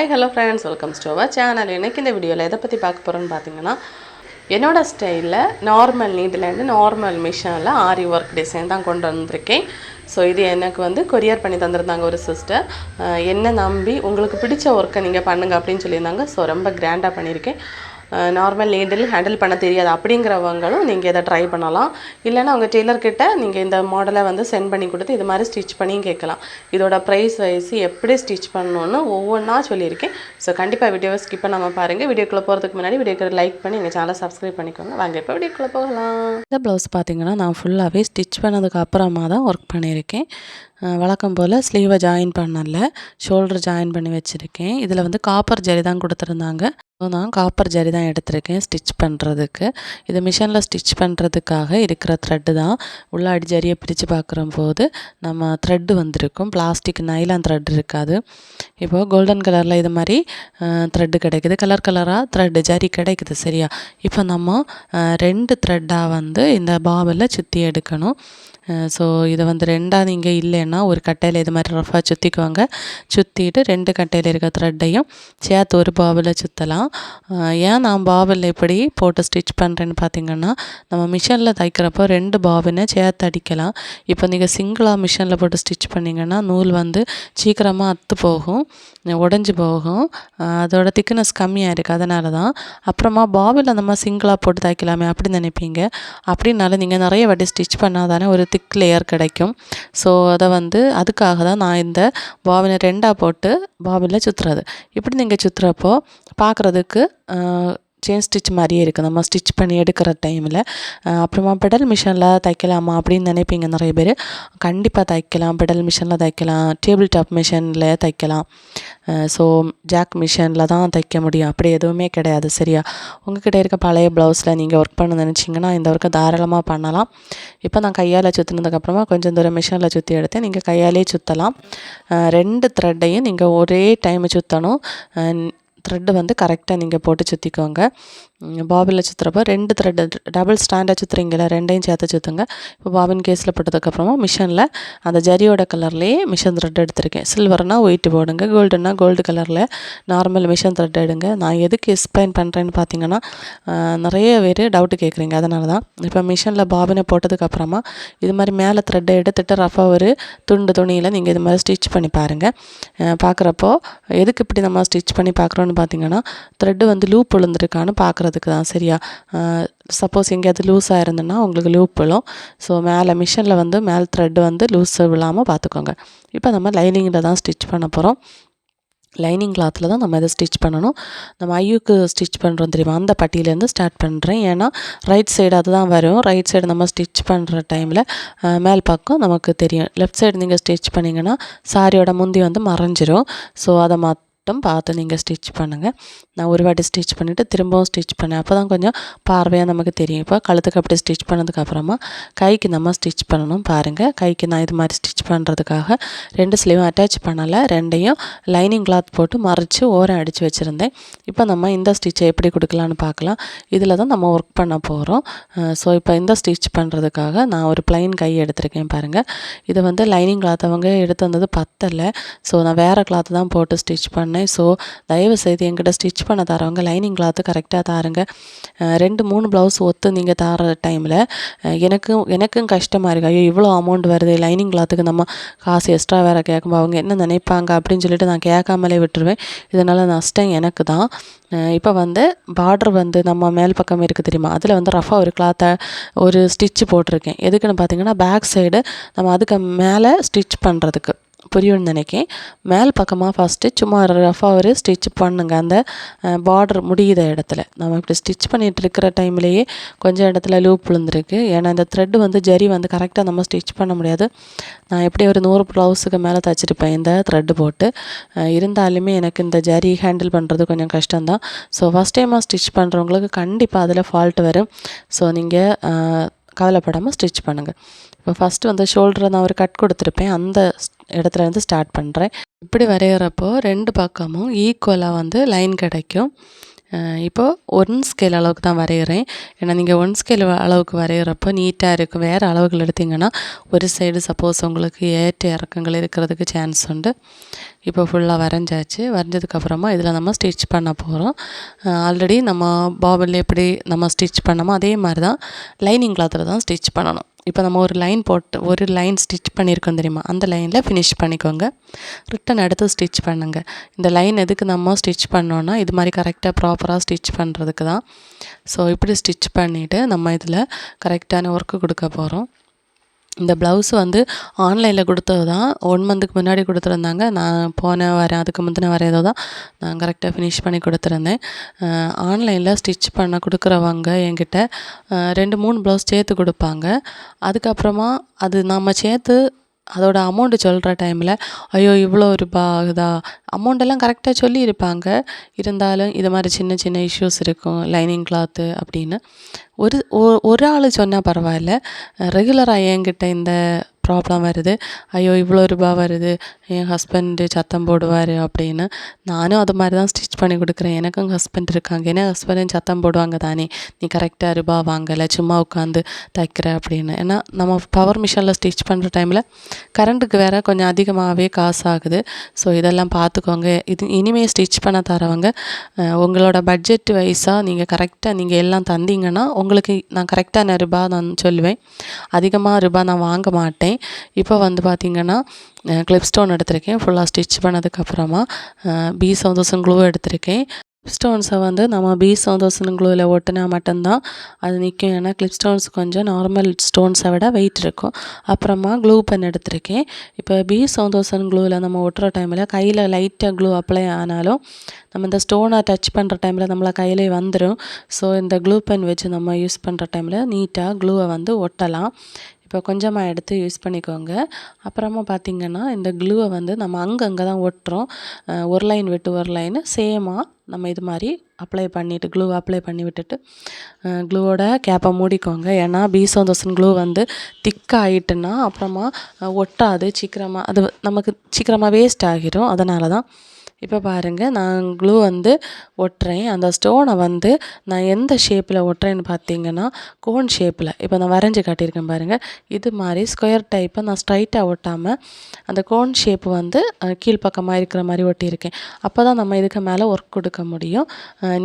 Hi hello friends welcome ஸ்டோவா channel எனக்கு இந்த வீடியோவில் எதை பற்றி பார்க்க போகிறோன்னு பார்த்தீங்கன்னா என்னோட ஸ்டைலில் நார்மல் நீட்லேருந்து நார்மல் மிஷினில் ஆரி ஒர்க் டிசைன் தான் கொண்டு வந்திருக்கேன். ஸோ இது எனக்கு வந்து கொரியர் பண்ணி தந்திருந்தாங்க ஒரு சிஸ்டர் என்னை நம்பி உங்களுக்கு பிடிச்ச ஒர்க்கை நீங்கள் பண்ணுங்க அப்படின்னு சொல்லியிருந்தாங்க. ஸோ ரொம்ப கிராண்டாக பண்ணியிருக்கேன். நார்மல் நீடில் ஹேண்டில் பண்ண தெரியாது. அப்படிங்கிறவங்களும் நீங்கள் இதை ட்ரை பண்ணலாம். இல்லைன்னா அவங்க டெய்லர்கிட்ட நீங்கள் இந்த மாடலை வந்து சென்ட் பண்ணி கொடுத்து இது மாதிரி ஸ்டிச் பண்ணியும் கேட்கலாம். இதோட ப்ரைஸ் வைஸ் எப்படி ஸ்டிச் பண்ணணும்னு ஒவ்வொன்றா சொல்லியிருக்கேன். ஸோ கண்டிப்பாக வீடியோவை ஸ்கிப் பண்ணாமல் பாருங்கள் வீடியோக்குள்ளே போகிறதுக்கு முன்னாடி வீடியோக்கு லைக் பண்ணி எங்கள் சேனலை சப்ஸ்கிரைப் பண்ணிக்கோங்க. வாங்க இப்போ வீடியோக்குள்ளே போகலாம். இந்த ப்ளவுஸ் பார்த்தீங்கன்னா நான் ஃபுல்லாகவே ஸ்டிச் பண்ணதுக்கு அப்புறமா தான் ஒர்க் பண்ணியிருக்கேன். வழக்கம் போல் ஸ்லீவை ஜாயின் பண்ணல. ஷோல்டர் ஜாயின் பண்ணி வச்சுருக்கேன். இதில் வந்து காப்பர் ஜரி தான் கொடுத்துருந்தாங்க. நான் காப்பர் ஜரி தான் எடுத்திருக்கேன் ஸ்டிச் பண்ணுறதுக்கு இது மிஷினில் ஸ்டிச் பண்ணுறதுக்காக இருக்கிற த்ரெட்டு தான். உள்ளாடி ஜரியை பிரித்து பார்க்குற போது நம்ம த்ரெட்டு வந்திருக்கும். பிளாஸ்டிக் நைலான் த்ரெட் இருக்காது. இப்போது கோல்டன் கலரில் இது மாதிரி த்ரெட்டு கிடைக்குது. கலர் கலராக த்ரெட்டு ஜரி கிடைக்குது. சரியா? இப்போ நம்ம ரெண்டு த்ரெட்டாக வந்து இந்த பாபில் சுற்றி எடுக்கணும். ஸோ இதை வந்து ரெண்டாக நீங்கள் இல்லைன்னா ஒரு கட்டையில் இது மாதிரி ரஃபாக சுற்றிக்குவாங்க சுற்றிட்டு ரெண்டு கட்டையில் இருக்க த்ரெட்டையும் சேர்த்து ஒரு பாபில் சுற்றலாம் ஏன் நான் பாபில் எப்படி போட்டு ஸ்டிச் பண்ணுறேன்னு பார்த்தீங்கன்னா நம்ம மிஷினில் தைக்கிறப்போ ரெண்டு பாபினை சேர்த்து அடிக்கலாம். இப்போ நீங்கள் சிங்கிளாக மிஷினில் போட்டு ஸ்டிச் பண்ணிங்கன்னா நூல் வந்து சீக்கிரமாக அத்து போகும் உடஞ்சி போகும். அதோட திக்னஸ் கம்மியாக இருக்குது அதனால தான் அப்புறமா பாபில் நம்ம சிங்கிளாக போட்டு தைக்கலாமே அப்படின்னு நினைப்பீங்க. அப்படின்னால நீங்கள் நிறைய வாட்டி ஸ்டிச் பண்ணால் தானே ஒரு திக் லேயர் கிடைக்கும். ஸோ அதை வந்து வந்து அதுக்காக தான் நான் இந்த பாபினை ரெண்டாக போட்டு பாபினில் சுற்றுறது இப்படி நீங்கள் சுற்றுறப்போ பார்க்குறதுக்கு செயின் ஸ்டிச் மாதிரியே இருக்குது நம்ம ஸ்டிச் பண்ணி எடுக்கிற டைமில் அப்புறமா பெடல் மிஷினில் தைக்கலாமா அப்படின்னு நினைப்பீங்க நிறைய பேர். கண்டிப்பாக தைக்கலாம். பெடல் மிஷினில் தைக்கலாம். டேபிள் டாப் மிஷினில் தைக்கலாம். ஸோ ஜாக் மிஷினில் தான் தைக்க முடியும். அப்படி எதுவுமே கிடையாது. சரியா? உங்ககிட்ட இருக்க பழைய ப்ளவுஸில் நீங்கள் ஒர்க் பண்ண நினச்சிங்கன்னா இந்த ஒர்க்கை தாராளமாக பண்ணலாம். இப்போ நான் கையால் சுற்றினதுக்கப்புறமா கொஞ்சம் தூரம் மிஷினில் சுற்றி எடுத்து நீங்கள் கையாலே சுற்றலாம் ரெண்டு த்ரெட்டையும் நீங்கள் ஒரே டைம் சுற்றணும் த்ரெட்டு வந்து கரெக்டாக நீங்கள் போட்டு சுற்றிக்கோங்க பாபினில் சுற்றுறப்போ ரெண்டு த்ரெட்டு டபுள் ஸ்டாண்டாக சுற்றுறீங்கள ரெண்டையும் சேர்த்து சுற்றுங்க இப்போ பாபின் கேஸில் போட்டதுக்கப்புறமா மிஷினில் அந்த ஜரியோட கலர்லேயே மிஷின் த்ரெட் எடுத்திருக்கேன். சில்வர்னால் ஒயிட் போடுங்க கோல்டுனா கோல்டு கலரில் நார்மல் மிஷின் த்ரெட் எடுங்க. நான் எதுக்கு எக்ஸ்பிளைன் பண்ணுறேன்னு பார்த்தீங்கன்னா நிறைய பேர் டவுட்டு கேட்குறீங்க அதனால தான் இப்போ மிஷினில் பாபினை போட்டதுக்கப்புறமா இது மாதிரி மேலே த்ரெட்டை எடுத்துகிட்டு ரஃபாக ஒரு துண்டு துணியில் நீங்கள் இது மாதிரி ஸ்டிச் பண்ணி பாருங்கள் பார்க்குறப்போ எதுக்கு இப்படி நம்ம ஸ்டிச் பண்ணி பார்க்குறோன்னு பார்த்தீங்கன்னா த்ரெட்டு வந்து லூப் விழுந்திருக்கான்னு பார்க்குறதுக்கு தான் சரியா? சப்போஸ் எங்கேயாவது லூஸாக இருந்ததுன்னா உங்களுக்கு லூப் விழும். ஸோ மேலே மிஷினில் வந்து மேலே த்ரெட்டு வந்து லூஸ் விழாமல் பார்த்துக்கோங்க இப்போ நம்ம லைனிங்கில் தான் ஸ்டிச் பண்ண போகிறோம் லைனிங் கிளாத்தில் தான் நம்ம இதை ஸ்டிச் பண்ணணும். நம்ம ஐயுக்கு ஸ்டிச் பண்ணுறோம் தெரியுமா? அந்த பட்டியிலேருந்து ஸ்டார்ட் பண்ணுறேன் ஏன்னா ரைட் சைடு அதுதான் வரும். ரைட் சைடு நம்ம ஸ்டிச் பண்ணுற டைமில் மேல் பக்கம் நமக்கு தெரியும். லெஃப்ட் சைடு நீங்கள் ஸ்டிச் பண்ணிங்கன்னா சாரியோட முந்தி வந்து மறைஞ்சிரும். ஸோ அதை மட்டும் பார்த்து நீங்கள் ஸ்டிச் பண்ணுங்கள் நான் ஒரு வாட்டி ஸ்டிச் பண்ணிவிட்டு திரும்பவும் ஸ்டிச் பண்ணேன். அப்போ தான் கொஞ்சம் பார்வையாக நமக்கு தெரியும். இப்போ கழுத்துக்கு அப்படி ஸ்டிச் பண்ணதுக்கப்புறமா கைக்கு நம்ம ஸ்டிச் பண்ணணும் பாருங்கள் கைக்கு நான் இது மாதிரி ஸ்டிச் பண்ணுறதுக்காக ரெண்டு ஸ்லீவும் அட்டாச் பண்ணலை. ரெண்டையும் லைனிங் கிளாத் போட்டு மறைச்சி ஓரம் அடித்து வச்சுருந்தேன். இப்போ நம்ம இந்த ஸ்டிச்சை எப்படி கொடுக்கலான்னு பார்க்கலாம். இதில் தான் நம்ம ஒர்க் பண்ண போகிறோம் ஸோ இப்போ இந்த ஸ்டிச் பண்ணுறதுக்காக நான் ஒரு ப்ளைன் கை எடுத்திருக்கேன் பாருங்கள் இது வந்து லைனிங் கிளாத் அவங்க எடுத்து வந்தது பத்தலை. ஸோ நான் வேறு கிளாத் தான் போட்டு ஸ்டிச் பண்ணேன். ஸோ தயவு செய்து என்கிட்ட ஸ்டிச் பண்ண தரவங்க லைனிங் கிளாத்து கரெக்டாக தாருங்க. ரெண்டு மூணு ப்ளவுஸ் ஒத்து நீங்கள் தர டைமில் எனக்கும் எனக்கும் கஷ்டமாக இருக்குது ஐயோ இவ்வளோ அமௌண்ட் வருது லைனிங் கிளாத்துக்கு நம்ம காசு எக்ஸ்ட்ரா வேறு கேட்கும்போது அவங்க என்ன நினைப்பாங்க அப்படின்னு சொல்லிட்டு நான் கேட்காமலே விட்டுருவேன். இதனால் நஷ்டம் எனக்கு தான். இப்போ வந்து பார்டர் வந்து நம்ம மேல் பக்கம் இருக்குது தெரியுமா? அதில் வந்து ரஃபாக ஒரு கிளாத்தை ஒரு ஸ்டிச் போட்டிருக்கேன். எதுக்குன்னு பார்த்தீங்கன்னா பேக் சைடு நம்ம அதுக்கு மேலே ஸ்டிச் பண்ணுறதுக்கு புரியும்னு நினைக்கேன் மேல் பக்கமாக ஃபஸ்ட்டு சும்மா ரஃபாக ஒரு ஸ்டிச் பண்ணுங்க. அந்த பார்டர் முடியுத இடத்துல. நம்ம இப்படி ஸ்டிச் பண்ணிகிட்டு இருக்கிற டைம்லேயே கொஞ்சம் இடத்துல லூப் விழுந்துருக்கு. ஏன்னா இந்த த்ரெட் வந்து ஜரி வந்து கரெக்டாக நம்ம ஸ்டிச் பண்ண முடியாது. நான் எப்படி ஒரு நூறு ப்ளவுஸுக்கு மேலே தச்சிருப்பேன் இந்த த்ரெட்டு போட்டு. இருந்தாலுமே எனக்கு இந்த ஜரி ஹேண்டில் பண்ணுறது கொஞ்சம் கஷ்டம்தான். ஸோ ஃபஸ்ட் டைமாக ஸ்டிச் பண்ணுறவங்களுக்கு கண்டிப்பாக அதில் ஃபால்ட் வரும். ஸோ நீங்கள் கவலைப்படாமல் ஸ்டிச் பண்ணுங்கள் இப்போ ஃபஸ்ட்டு வந்து ஷோல்டரை நான் ஒரு கட் கொடுத்துருப்பேன். அந்த இடத்துல இருந்து ஸ்டார்ட் பண்ணுறேன் இப்படி வரைகிறப்போ ரெண்டு பக்கமும் ஈக்குவலாக வந்து லைன் கிடைக்கும். இப்போது ஒன் ஸ்கேல் அளவுக்கு தான் வரைகிறேன் ஏன்னா நீங்கள் ஒன் ஸ்கேல் அளவுக்கு வரைகிறப்போ நீட்டாக இருக்கும். வேறு அளவுகள் எடுத்திங்கன்னா ஒரு சைடு சப்போஸ் உங்களுக்கு ஏற்ற இறக்கங்கள் இருக்கிறதுக்கு சான்ஸ் உண்டு. இப்போ ஃபுல்லாக வரைஞ்சாச்சு. வரைஞ்சதுக்கப்புறமா இதில் நம்ம ஸ்டிச் பண்ண போகிறோம் ஆல்ரெடி நம்ம பாபில் எப்படி நம்ம ஸ்டிச் பண்ணோமோ அதே மாதிரி தான் லைனிங் கிளாத்தில் தான் ஸ்டிச் பண்ணணும். இப்போ நம்ம ஒரு லைன் போட்டு ஒரு லைன் ஸ்டிச் பண்ணியிருக்கோம் தெரியுமா? அந்த லைனில் ஃபினிஷ் பண்ணிக்கோங்க. ரிட்டன் அடுத்து ஸ்டிச் பண்ணுங்கள் இந்த லைன் எதுக்கு நம்ம ஸ்டிச் பண்ணோன்னா இது மாதிரி கரெக்டாக ப்ராப்பராக ஸ்டிச் பண்ணுறதுக்கு தான். ஸோ இப்படி ஸ்டிச் பண்ணிவிட்டு நம்ம இதில் கரெக்டான ஒர்க்கு கொடுக்க போகிறோம் இந்த ப்ளவுஸ் வந்து ஆன்லைனில் கொடுத்தது தான். ஒன் மந்த்துக்கு முன்னாடி கொடுத்துருந்தாங்க. நான் போன வரேன் அதுக்கு முந்தின வர ஏதோ தான் நான் கரெக்டாக ஃபினிஷ் பண்ணி கொடுத்துருந்தேன். ஆன்லைனில் ஸ்டிச் பண்ண கொடுக்குறவங்க என்கிட்ட ரெண்டு மூணு ப்ளவுஸ் சேர்த்து கொடுப்பாங்க. அதுக்கப்புறமா அது நம்ம சேர்த்து அதோட அமௌண்ட்டு சொல்கிற டைமில் ஐயோ இவ்வளோ ரூபா ஆகுதா? அமௌண்ட்டெல்லாம் கரெக்டாக சொல்லியிருப்பாங்க. இருந்தாலும் இது மாதிரி சின்ன சின்ன இஷ்யூஸ் இருக்கும் லைனிங் கிளாத்து அப்படின்னு. ஒரு ஒரு ஆள் சொன்னால் பரவாயில்ல. ரெகுலராக என்கிட்ட இந்த ப்ராப்ளம் வருது. ஐயோ இவ்வளோ ரூபா வருது. என் ஹஸ்பண்டு சத்தம் போடுவார் அப்படின்னு. நானும் அது மாதிரி தான் ஸ்டிச் பண்ணி கொடுக்குறேன். எனக்கும் ஹஸ்பண்ட் இருக்காங்க. ஏன்னா ஹஸ்பண்டும் சத்தம் போடுவாங்க தானே. நீ கரெக்டாக ரூபா வாங்கலை சும்மா உட்காந்து தைக்கிற அப்படின்னு. ஏன்னா நம்ம பவர் மிஷினில் ஸ்டிச் பண்ணுற டைமில் கரண்ட்டுக்கு வேறு கொஞ்சம் அதிகமாகவே காசு ஆகுது ஸோ இதெல்லாம் பார்த்துக்கோங்க இது இனிமேல் ஸ்டிச் பண்ண தரவங்க உங்களோட பட்ஜெட் வைஸாக நீங்கள் கரெக்டாக நீங்கள் எல்லாம் தந்தீங்கன்னா உங்களுக்கு நான் கரெக்டான ரூபா நான் சொல்லுவேன். அதிகமாக ரூபா நான் வாங்க மாட்டேன். இப்போ வந்து பார்த்திங்கன்னா கிளிப் ஸ்டோன் எடுத்திருக்கேன். ஃபுல்லாக ஸ்டிச் பண்ணதுக்கப்புறமா பி சவுந்தோசன் க்ளூ எடுத்திருக்கேன். ஸ்டோன்ஸை வந்து நம்ம பி சவுந்தோசன் க்ளூவில் ஒட்டினா மட்டும்தான் அது நிற்கும் ஏன்னா கிளிப் ஸ்டோன்ஸ் கொஞ்சம் நார்மல் ஸ்டோன்ஸை விட வெயிட் இருக்கும். அப்புறமா க்ளூ பென் எடுத்திருக்கேன். இப்போ பி சவுந்தோசன் க்ளூவில் நம்ம ஒட்டுற டைமில் கையில் லைட்டாக க்ளூ அப்ளை ஆனாலும் நம்ம இந்த ஸ்டோனை டச் பண்ணுற டைமில் நம்மளை கையிலே வந்துடும் ஸோ இந்த க்ளூ பென் வச்சு நம்ம யூஸ் பண்ணுற டைமில் நீட்டாக க்ளூவை வந்து ஒட்டலாம். இப்போ கொஞ்சமாக எடுத்து யூஸ் பண்ணிக்கோங்க. அப்புறமா பார்த்திங்கன்னா இந்த க்ளூவை வந்து நம்ம அங்கங்கே தான் ஒட்டுறோம். ஒரு லைன் விட்டு ஒரு லைனு சேமாக நம்ம இது மாதிரி அப்ளை பண்ணிவிட்டு க்ளூ அப்ளை பண்ணி விட்டுட்டு க்ளூவோட கேப்பை மூடிக்கோங்க. ஏன்னா பீசோ தோசன் க்ளூ வந்து திக்காகிட்டுன்னா அப்புறமா ஒட்டாது. சீக்கிரமாக அது நமக்கு சீக்கிரமாக வேஸ்ட் ஆகிரும். அதனால தான் இப்போ பாருங்கள் நான் க்ளூ வந்து ஒட்டுறேன். அந்த ஸ்டோனை வந்து நான் எந்த ஷேப்பில் ஒட்டுறேன்னு பார்த்தீங்கன்னா கோன் ஷேப்பில் இப்போ நான் வரைஞ்சி காட்டியிருக்கேன் பாருங்கள் இது மாதிரி ஸ்கொயர் டைப்பை நான் ஸ்ட்ரைட்டாக ஒட்டாமல் அந்த கோன் ஷேப் வந்து கீழ்ப்பக்கமாக இருக்கிற மாதிரி ஒட்டியிருக்கேன். அப்போ தான் நம்ம இதுக்கு மேலே ஒர்க் கொடுக்க முடியும்.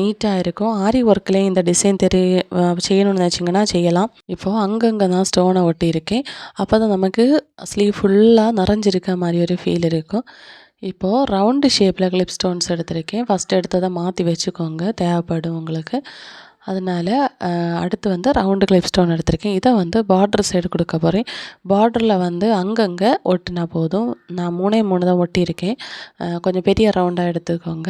நீட்டாக இருக்கும். ஆரி ஒர்க்லேயும் இந்த டிசைன் தெரிய செய்யணும்னு நினச்சிங்கன்னா செய்யலாம். இப்போது அங்கங்கே தான் ஸ்டோனை ஒட்டியிருக்கேன். அப்போ தான் நமக்கு ஸ்லீவ் ஃபுல்லாக நிறைஞ்சிருக்க மாதிரி ஒரு ஃபீல் இருக்கும். இப்போது ரவுண்டு ஷேப்பில் கிளிப் ஸ்டோன்ஸ் எடுத்திருக்கேன். ஃபஸ்ட்டு எடுத்ததை மாற்றி வச்சுக்கோங்க தேவைப்படும் உங்களுக்கு. அதனால் அடுத்து வந்து ரவுண்டு கிளிப் ஸ்டோன் எடுத்திருக்கேன். இதை வந்து பார்டர் சைடு கொடுக்க போகிறேன் பார்டரில் வந்து அங்கங்கே ஒட்டினா போதும். நான் மூணே மூணு தான் ஒட்டியிருக்கேன். கொஞ்சம் பெரிய ரவுண்டாக எடுத்துக்கோங்க.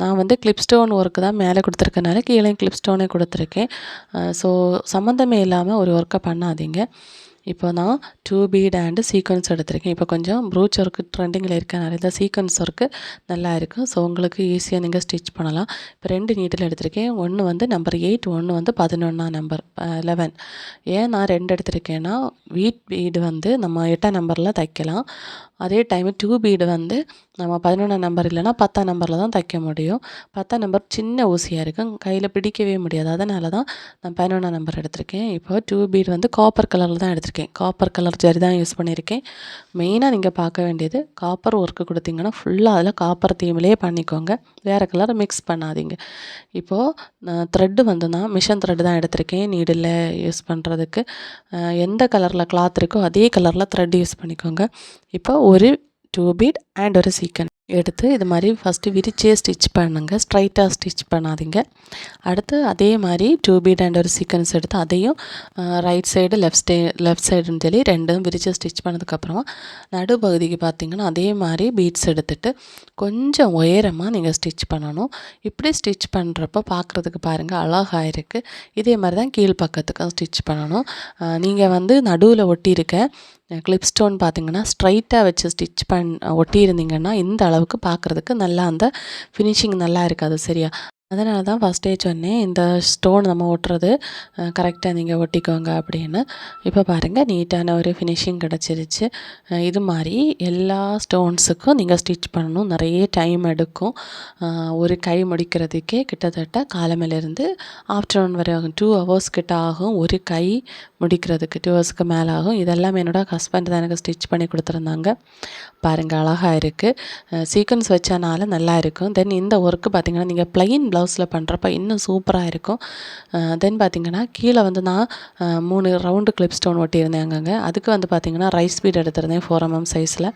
நான் வந்து கிளிப் ஸ்டோன் ஒர்க்கு தான் மேலே கொடுத்துருக்கனால கீழே கிளிப் ஸ்டோனே கொடுத்துருக்கேன். ஸோ சம்மந்தமே இல்லாமல் ஒரு ஒர்க்கை பண்ணாதீங்க. இப்போ நான் டூ பீட் அண்டு சீக்வன்ஸ் எடுத்திருக்கேன். இப்போ கொஞ்சம் ப்ரூச் ஒர்க்கு ட்ரெண்டிங்கில் இருக்கனால இந்த சீக்வன்ஸ் ஒர்க்கு நல்லா இருக்கும் ஸோ உங்களுக்கு ஈஸியாக நீங்கள் ஸ்டிச் பண்ணலாம். இப்போ ரெண்டு நீட்டில் எடுத்திருக்கேன். ஒன்று வந்து நம்பர் எயிட் ஒன்று வந்து பதினொன்றாம் நம்பர் லெவன் ஏன் நான் ரெண்டு எடுத்திருக்கேன்னா வீட் பீடு வந்து நம்ம எட்டாம் நம்பரில் தைக்கலாம். அதே டைமு டூ பீடு வந்து நம்ம பதினொன்றாம் நம்பர் இல்லைனா பத்தாம் நம்பரில் தான் தைக்க முடியும். பத்தாம் நம்பர் சின்ன ஊசியாக இருக்கும் கையில் பிடிக்கவே முடியாது. அதனால தான் நான் பதினொன்றாம் நம்பர் எடுத்திருக்கேன். இப்போ டூ பீடு வந்து காப்பர் கலரில் தான் எடுத்திருக்கேன். காப்பர் கலர் ஜரி தான் யூஸ் பண்ணியிருக்கேன். மெயினாக நீங்கள் பார்க்க வேண்டியது காப்பர் ஒர்க்கு கொடுத்தீங்கன்னா ஃபுல்லாக அதில் காப்பர் தீம்லேயே பண்ணிக்கோங்க. வேறு கலர் மிக்ஸ் பண்ணாதீங்க. இப்போது த்ரெட்டு வந்து நான் மிஷன் த்ரெட்டு தான் எடுத்திருக்கேன். நீடில் யூஸ் பண்ணுறதுக்கு எந்த கலரில் கிளாத் இருக்கோ அதே கலரில் த்ரெட் யூஸ் பண்ணிக்கோங்க. இப்போ ஒரு டூ பீட் அண்ட் ஒரு சீக்கன் எடுத்து இது மாதிரி ஃபஸ்ட்டு விரிச்சே ஸ்டிச் பண்ணுங்கள் ஸ்ட்ரைட்டாக ஸ்டிச் பண்ணாதீங்க. அடுத்து அதே மாதிரி டூ பீட் அண்ட் ஒரு சீக்வன்ஸ் எடுத்து அதையும் ரைட் சைடு லெஃப்ட் ஸ்டே லெஃப்ட் சைடுன்னு சொல்லி ரெண்டும் விரிச்சு ஸ்டிச் பண்ணதுக்கப்புறமா நடுப்பகுதிக்கு பார்த்தீங்கன்னா அதே மாதிரி பீட்ஸ் எடுத்துகிட்டு கொஞ்சம் உயரமாக நீங்கள் ஸ்டிச் பண்ணணும். இப்படி ஸ்டிச் பண்ணுறப்போ பார்க்குறதுக்கு பாருங்கள் அழகாக இருக்குது இதே மாதிரி தான் கீழ் பக்கத்துக்கும் ஸ்டிச் பண்ணணும். நீங்கள் வந்து நடுவில் ஒட்டியிருக்க கிளிப் ஸ்டோன் பார்த்தீங்கன்னா ஸ்ட்ரைட்டாக வச்சு ஸ்டிச் பண் ஒட்டியிருந்தீங்கன்னா இந்த அளவுக்கு பார்க்குறதுக்கு நல்லா அந்த ஃபினிஷிங் நல்லா இருக்காது சரியா? அதனால தான் ஃபஸ்ட்டே சொன்னேன் இந்த ஸ்டோன் நம்ம ஒட்டுறது கரெக்டாக நீங்கள் ஒட்டிக்கோங்க அப்படின்னு. இப்போ பாருங்கள் நீட்டான ஒரு ஃபினிஷிங் கிடச்சிருச்சு. இது மாதிரி எல்லா ஸ்டோன்ஸுக்கும் நீங்கள் ஸ்டிச் பண்ணணும். நிறைய டைம் எடுக்கும். ஒரு கை முடிக்கிறதுக்கே கிட்டத்தட்ட காலமையிலேருந்து ஆஃப்டர்நூன் வரை ஆகும் டூ ஹவர்ஸ் கிட்ட ஆகும். ஒரு கை முடிக்கிறதுக்கு டூ ஹவர்ஸ்க்கு மேலே ஆகும் இதெல்லாம் என்னோட ஹஸ்பண்ட் தான் எனக்கு ஸ்டிச் பண்ணி கொடுத்துருந்தாங்க. பாருங்கள் அழகாக இருக்குது சீக்வன்ஸ் வச்சனால நல்லா இருக்கும். தென் இந்த ஒர்க்கு பார்த்திங்கன்னா நீங்கள் ப்ளைன் ப்ளவுஸில் பண்ணுறப்ப இன்னும் சூப்பராக இருக்கும். தென் பார்த்திங்கன்னா கீழே வந்து நான் மூணு ரவுண்டு கிளிப் ஸ்டோன் ஒட்டியிருந்தேன் அங்கங்கே அதுக்கு வந்து பார்த்திங்கன்னா ரைஸ் பீட் எடுத்திருந்தேன் ஃபோர் எம்எம் சைஸில்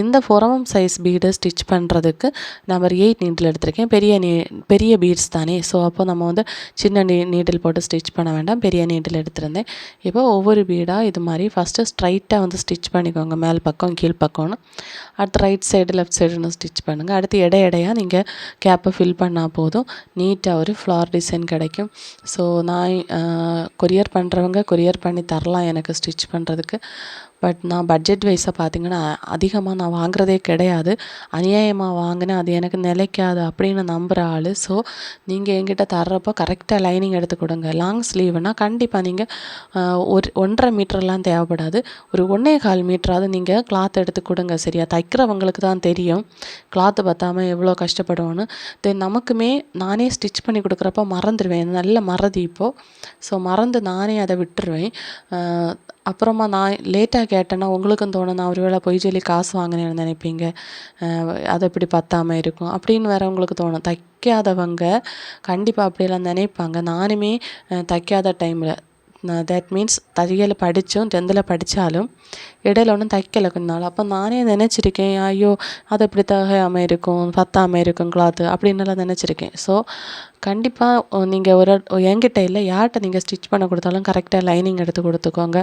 இந்த four MM size bead stitch பண்ணுறதுக்கு நம்பர் எயிட் நீட்டில் எடுத்திருக்கேன். பெரிய நீ பெரிய பீட்ஸ் தானே. ஸோ அப்போ நம்ம வந்து சின்ன நீ நீடில் போட்டு ஸ்டிச் பண்ண வேண்டாம். பெரிய நீடில் எடுத்திருந்தேன். இப்போ ஒவ்வொரு பீடாக இது மாதிரி ஃபஸ்ட்டு ஸ்ட்ரைட்டாக வந்து ஸ்டிச் பண்ணிக்கோங்க. மேல் பக்கம் கீழ் பக்கம்னு. அடுத்து ரைட் சைடு லெஃப்ட் சைடுன்னு ஸ்டிச் பண்ணுங்கள் அடுத்து எடை எடையாக நீங்கள் கேப்பை ஃபில் பண்ணால் போதும். நீட்டாக ஒரு ஃப்ளார் டிசைன் கிடைக்கும். ஸோ நான் கொரியர் பண்ணுறவங்க கொரியர் பண்ணி தரலாம் எனக்கு ஸ்டிச் பண்ணுறதுக்கு பட் நான் பட்ஜெட் வைஸாக பார்த்தீங்கன்னா அதிகமாக நான் வாங்குறதே கிடையாது. அநியாயமாக வாங்கினேன் அது எனக்கு நிலைக்காது அப்படின்னு நம்புகிற ஆள். ஸோ நீங்கள் என்கிட்ட தர்றப்போ கரெக்டாக லைனிங் எடுத்து கொடுங்க. லாங் ஸ்லீவ்னால் கண்டிப்பாக நீங்கள் ஒரு ஒன்றரை மீட்டர்லாம் தேவைப்படாது. ஒரு ஒன்றே கால் மீட்டராவது நீங்கள் கிளாத் எடுத்து கொடுங்க சரியா? தைக்கிறவங்களுக்கு தான் தெரியும். கிளாத்து பற்றாமல் எவ்வளோ கஷ்டப்படுவோன்னு தென் நமக்குமே நானே ஸ்டிச் பண்ணி கொடுக்குறப்ப மறந்துடுவேன். நல்ல மறதி இப்போது ஸோ மறந்து நானே அதை விட்டுருவேன். அப்புறமா நான் லேட்டாக கேட்டேன்னா உங்களுக்கும் தோணும் நான் ஒருவேளை பொய் சொல்லி காசு வாங்கினேன்னு நினைப்பீங்க. அது இப்படி பத்தாமல் இருக்கும். அப்படின்னு வேற உங்களுக்கு தோணும். தைக்காதவங்க கண்டிப்பாக அப்படியெல்லாம் நினைப்பாங்க. நானுமே தைக்காத டைமில் Uh, நான் தட் மீன்ஸ் தையல் படித்தும் டென்த்தில் படித்தாலும் இடையில ஒன்றும் தைக்கலை கொஞ்ச நாள் அப்போ நானே நினச்சிருக்கேன் ஐயோ அது இப்படி தகையாமல் இருக்கும் பத்தாமல் இருக்கும் கிளாத்து அப்படின்னுலாம் நினச்சிருக்கேன். ஸோ கண்டிப்பாக நீங்கள் ஒரு என்கிட்ட இல்லை யார்கிட்ட நீங்கள் ஸ்டிச் பண்ண கொடுத்தாலும் கரெக்டாக லைனிங் எடுத்து கொடுத்துக்கோங்க.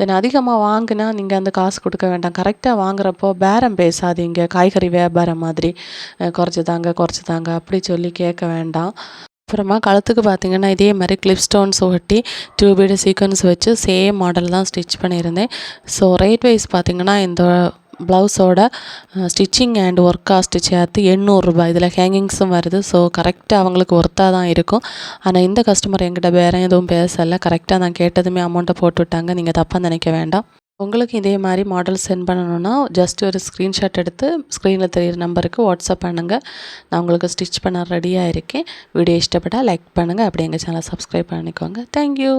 தென் அதிகமாக வாங்கினா நீங்கள் அந்த காசு கொடுக்க வேண்டாம். கரெக்டாக வாங்குறப்போ பேரம் பேசாதீங்க. காய்கறி வியாபாரம் மாதிரி குறைச்சி தாங்க குறைச்சி தாங்க அப்படி சொல்லி கேட்க வேண்டாம். அப்புறமா கழுத்துக்கு பார்த்தீங்கன்னா இதே மாதிரி கிளிப் ஸ்டோன்ஸ் ஒட்டி டியூபீடு சீக்வன்ஸ் வச்சு சேம் மாடல் தான் ஸ்டிச் பண்ணியிருந்தேன். ஸோ ரேட் வைஸ் பார்த்திங்கன்னா இந்த ப்ளவுஸோட ஸ்டிச்சிங் அண்ட் ஒர்க் காஸ்ட்டு சேர்த்து எண்ணூறுரூபா இதில் ஹேங்கிங்ஸும் வருது. ஸோ கரெக்டாக அவங்களுக்கு ஒர்த்தாக தான் இருக்கும். ஆனால் இந்த கஸ்டமர் என்கிட்ட வேறு எதுவும் பேசலை. கரெக்டாக நான் கேட்டதுமே அமௌண்ட்டை போட்டு விட்டாங்க நீங்கள் தப்பாக நினைக்க வேண்டாம். உங்களுக்கு இதே மாதிரி மாடல் சென்ட் பண்ணணுன்னா ஜஸ்ட் ஒரு ஸ்க்ரீன்ஷாட் எடுத்து ஸ்க்ரீனில் தெரியிற நம்பருக்கு வாட்ஸ்அப் பண்ணுங்கள் நான் உங்களுக்கு ஸ்டிச் பண்ண ரெடியாக இருக்கேன். வீடியோ இஷ்டப்பட்டால் லைக் பண்ணுங்கள் அப்படி எங்கள் சேனலை சப்ஸ்கிரைப் பண்ணிக்கோங்க. தேங்க்யூ